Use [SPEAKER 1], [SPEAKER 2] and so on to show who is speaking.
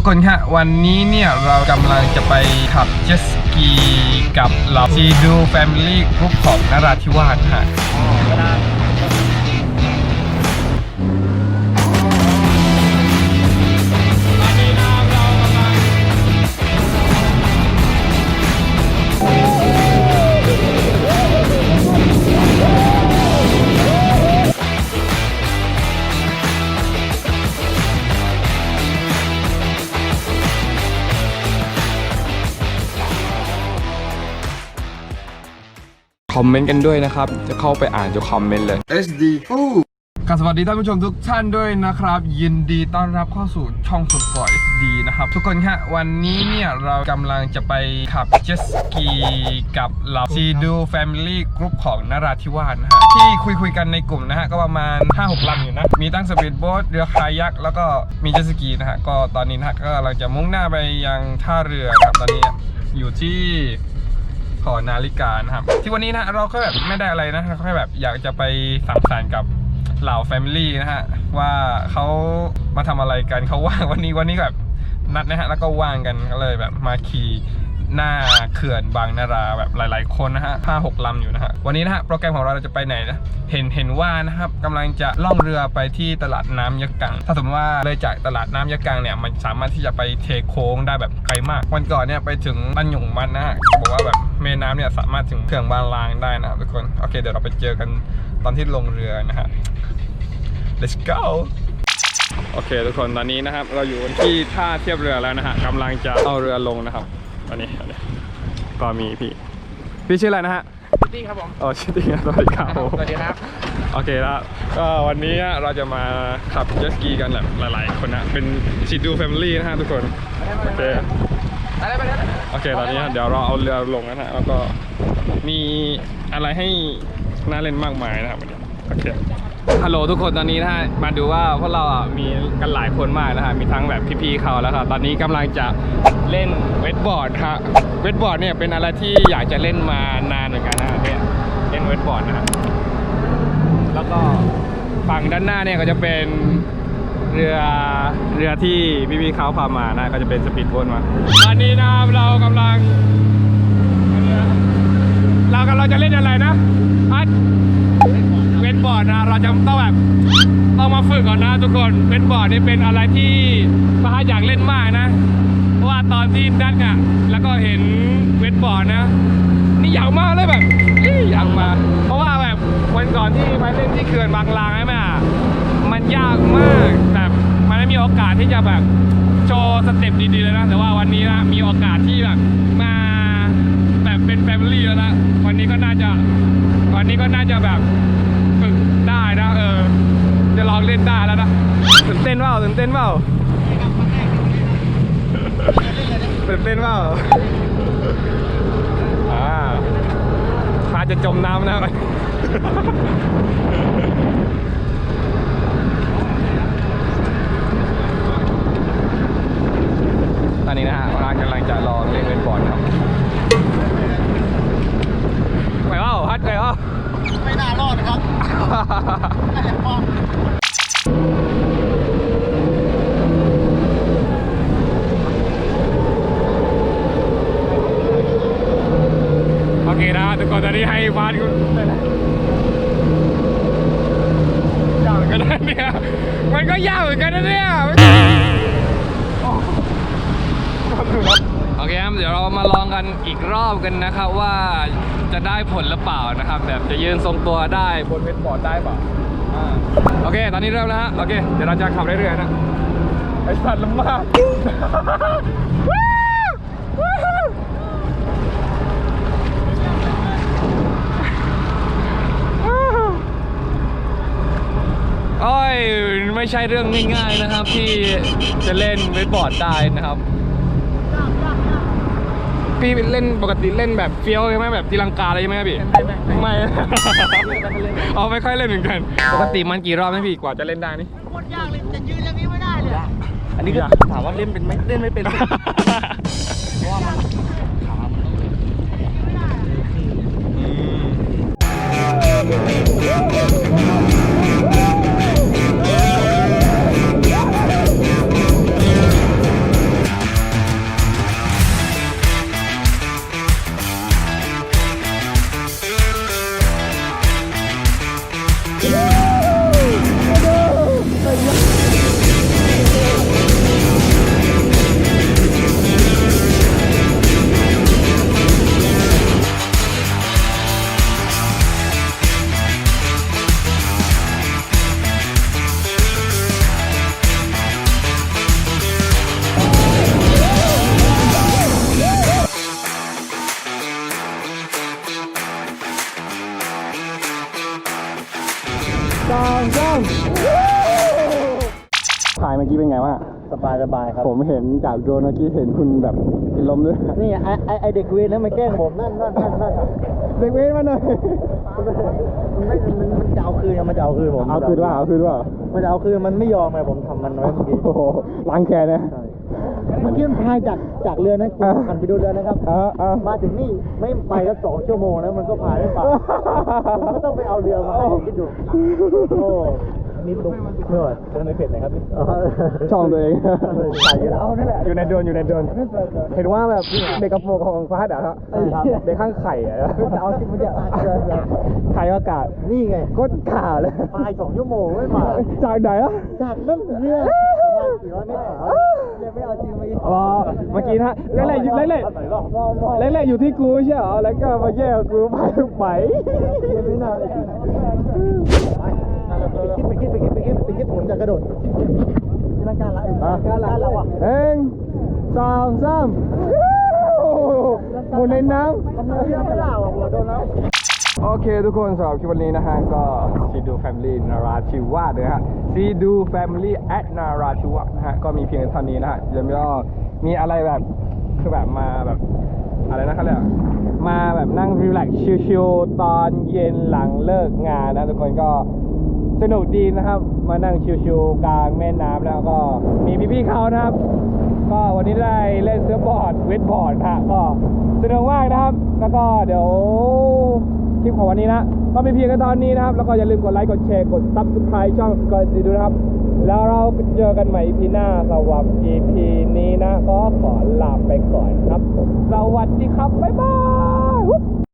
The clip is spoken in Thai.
[SPEAKER 1] ทุกคนคะวันนี้เนี่ยเรากำลังจะไปขับเจ็ตสกีกับเหล่าซีดูแฟมิลี่กรุ๊ปของนราธิวาสฮะ อมเมนต์กันด้วยนะครับ จะเข้าไปอ่านทุกคอมเมนต์เลย
[SPEAKER 2] SD อู้
[SPEAKER 1] ครับสวัสดีท่านผู้ชมทุกท่านด้วยนะครับ ยินดีต้อนรับเข้าสู่ช่องสุดปล่อย SD นะครับ ทุกคนคะวันนี้เนี่ยเรากำลังจะไปขับเจ็ตสกีกับเหล่าซีดูแฟมิลี่กรุ๊ปของนราธิวาสนะฮะที่คุยคุยๆกันในกลุ่มนะฮะ ก็ประมาณ 5-6ลำอยู่นะ มีตั้งสปีดโบ๊ทเรือคายัก แล้วก็มีเจ็ตสกีนะฮะ ก็ตอนนี้นะฮะก็กำลังจะมุ่งหน้าไปยังท่าเรือครับตอนนี้อยู่ที่ ขอนาฬิกานะครับ ที่วันนี้นะเราก็แบบไม่ได้อะไรนะเราแค่แบบอยากจะไปสังสรรค์กับเหล่าแฟมิลี่นะฮะว่าเขามาทำอะไรกันเขาว่างวันนี้วันนี้แบบนัดนะฮะแล้วก็ว่างกันก็เลยแบบมาขี่ หน้าเขื่อนบางนาราแบบหลาย ๆ คนนะฮะห้าหกลำอยู่นะฮะวันนี้นะฮะโปรแกรมของเราเราจะไปไหนนะเห็นเห็นว่านะครับกำลังจะล่องเรือไปที่ตลาดน้ำยะกัง ถ้าสมมติว่าเลยจากตลาดน้ำยะกังเนี่ยมันสามารถที่จะไปเทโค้งได้แบบไกลมาก วันก่อนเนี่ยไปถึงบ้านหยงมันนะฮะบอกว่าแบบแม่น้ำเนี่ยสามารถถึงเขื่อนบางลางได้นะครับทุกคนโอเคเดี๋ยวเราไปเจอกันตอนที่ลงเรือนะฮะ let's go โอเคทุกคนตอนนี้นะครับ เราอยู่ที่ท่าเทียบเรือแล้วนะฮะกำลังจะเอาเรือลงนะครับ อนนี้ตอนนี้ก็มีพี่ พี่ชื่ออะไรนะฮะ
[SPEAKER 3] ตี้ครับผม
[SPEAKER 1] อ๋อชื่อติ๊กนะสวัสดีครับผม
[SPEAKER 3] สวัสดีครับ
[SPEAKER 1] โอเคแล้วก็วันนี้เราจะมาขับเจ็ตสกีกันแบบหลาย ๆ คนนะ เป็นชิดูแฟมิลี่นะฮะทุกคน โอเค
[SPEAKER 3] อะไรไปแล้ว
[SPEAKER 1] โอเค ตอนนี้เดี๋ยวเราเอาเรือลงนะฮะ แล้วก็มีอะไรให้น่าเล่นมากมายนะครับวันนี้ โอเค ฮัลโหลทุกคนตอนนี้นะฮะมาดูว่าพวกเราอะมีกันหลายคนมากนะฮะมีทั้งแบบพี่ๆเขาแล้วครับตอนนี้กำลังจะเล่นเวทบอร์ดฮะเวทบอร์ดเนี่ยเป็นอะไรที่อยากจะเล่นมานานเหมือนกันนะเนี่ยเล่นเวทบอร์ดนะฮะแล้วก็ฝั่งด้านหน้าเนี่ยก็จะเป็นเรือเรือที่พี่ๆเขาพามานะก็จะเป็นสปีดโบ๊ทมาตอนนี้นะเรากำลัง เรากำลังจะเล่นอะไรนะอัดเวท บอร์ดนะเราจะต้องแบบต้องมาฝึกก่อนนะทุกคนเวทบอร์ดนี่เป็นอะไรที่พาอยากเล่นมากนะ เพราะว่าตอนที่นัดเนี่ยแล้วก็เห็นเวทบอร์ดนะ นี่อยากมากเลยแบบอยากมา เพราะว่าแบบวันก่อนที่ไปเล่นที่เขื่อนบางลางใช่ไหมมันยากมากแบบมันไม่มีโอกาสที่จะแบบโชว์สเต็ปดีๆเลยนะ แต่ว่าวันนี้นะมีโอกาสที่แบบมาแบบเป็นแฟมิลี่แล้วนะวันนี้ก็น่าจะวันนี้ก็น่าจะแบบ นะเออ จะลองเล่นได้แล้วนะตื่นเต้นเปล่าตื่นเต้นเปล่าตื่นเต้นเปล่าอ่าพาจะจมน้ำนะตอนนี้นะฮะร้านกำลังจะลองเล่นเล่นบอลครับไปเปล่าฮัทไปเปล่า โอเคนะทุกคนตอนนี้ให้ฟาดคุณยากกันนะเนี่ยมันก็ยากเหมือนกันนะเนี่ย โอเคครับเดี๋ยวเรามาลองกันอีกรอบกันนะครับว่าจะได้ผลหรือเปล่านะครับ แบบจะยืนทรงตัวได้บนเวทบอร์ดได้เปล่าอ่าโอเค ตอนนี้เริ่มแล้วฮะโอเค เดี๋ยวเราจะขับเรื่อยๆนะไอ้สัตว์ลำบาก โอ้ยไม่ใช่เรื่องง่ายๆนะครับ ที่จะเล่นเวทบอร์ดได้นะครับ พี่เล่นปกติเล่นแบบเฟี้ยวใช่ไหมแบบตีลังกาอะไรใช่ไหมครับพี่ไม่อ๋อไม่ค่อยเล่นเหมือนกัน ปกติมันกี่รอบนะพี่กว่าจะเล่นได้นี่
[SPEAKER 2] โคตรยากเลยจะยืนอย่างนี้ไม่ได้เลยอะ
[SPEAKER 3] อันนี้ก็ถามว่าเล่นเป็นไหมเล่นไม่เป็นเพราะว่ามัน
[SPEAKER 1] Yeah.
[SPEAKER 2] บายสบายครับ
[SPEAKER 1] ผมเห็นจากโดรนเมื่อกี้เห็นคุณแบบกินลมด้วย
[SPEAKER 2] นี่ไอไอไอเด็กเวรนั้นมันแกล้งผมนั่นนั่นนั่นนั่น
[SPEAKER 1] เด็กเว้นมาหน่อย
[SPEAKER 2] มันไม่มันมันจะเอาคืนอะมันจะเอาคืนผม
[SPEAKER 1] เอาคืนว่าเอาคืนว่า
[SPEAKER 2] มันจะเอาคืนมันไม่ยอมไงผมทำมันไว้เมื่อกี้
[SPEAKER 1] โอ้โหล้างแค้นนะ
[SPEAKER 2] มันขึ้นพายจากจากเรือนั้นคุณ
[SPEAKER 1] อะ
[SPEAKER 2] หันไปดูเรือนะครับ
[SPEAKER 1] อ่าอ่า
[SPEAKER 2] มาถึงนี่ไม่ไปก็สองชั่วโมงแล้วมันก็พายไม่ไปผมก็ต้องไปเอาเรือมาให้ผมคิดดูโอ้ นี่ตุ๊กเมื่อเจอในเพจไหนครับ
[SPEAKER 1] ช่องตัวเอง
[SPEAKER 2] ใส่อยู่แล้วนี่แหละ
[SPEAKER 1] อยู่ในโดรนอยู่ในโดรนเห็นว่าแบบเด็กกระโปรงของฟ้าดอะครับ
[SPEAKER 2] เออครับ
[SPEAKER 1] เด็กข้างไข่อะ
[SPEAKER 2] จะเอาจริงมันจะ
[SPEAKER 1] ไข่อากาศ
[SPEAKER 2] นี่ไง
[SPEAKER 1] ก็ข่าวเลย
[SPEAKER 2] พายสองชั่วโมงไม่มา
[SPEAKER 1] จากไหนอะ
[SPEAKER 2] จากนั่นเรือประมาณสี่ร้อยเมตรเรือไม่เอาจริงเมื่อกี้
[SPEAKER 1] อ๋อเมื่อกี้นะเล่นๆอยู่เล่น
[SPEAKER 2] อาใส่รอบรอบรอบ
[SPEAKER 1] ๆเล่นๆอยู่ที่กูไม่ใช่เหรอแล้วก็มาแย่งกูไปไป
[SPEAKER 2] ยังไม่นานเลย ไปคิดไปคิดไปคิดไปคิดไปคิดผมจะกระโดดร่างกายละ
[SPEAKER 1] อะ
[SPEAKER 2] ร่างกายเราอะ
[SPEAKER 1] หนึ่งสองสามหมุนในน้ำ
[SPEAKER 2] ไมไม่เล่าอะหัวโดนแล้ำ
[SPEAKER 1] โอเคทุกคนสำหรับคลิปวันนี้นะฮะ ก็ซีดูแฟมิลี่นาราธิวาสนะฮะซีดูแฟมิลี่แอดนาราธิวาสนะฮะ ก็มีเพียงเท่านี้นะฮะยังไม่ก็มีอะไรแบบคือแบบมาแบบอะไรนะเขาเรียกมาแบบนั่งรีแลกซ์ชิลๆตอนเย็นหลังเลิกงานนะทุกคนก็ สนุกดีนะครับ มานั่งชิลๆกลางแม่น้ำแล้วก็มีพี่ๆเขานะครับ ก็วันนี้ได้เล่นเซิร์ฟบอร์ดเวทบอร์ดนะก็สนุกมากนะครับ แล้วก็เดี๋ยวคลิปของวันนี้นะก็เป็นเพียงแค่ตอนนี้นะครับ แล้วก็อย่าลืมกดไลค์กดแชร์กด subscribe ช่องสกอร์ซีดูนะครับ แล้วเราเจอกันใหม่ EP หน้าสำหรับ EP นี้นะ ก็ขอลาไปก่อนครับ สวัสดีครับ บ๊ายบาย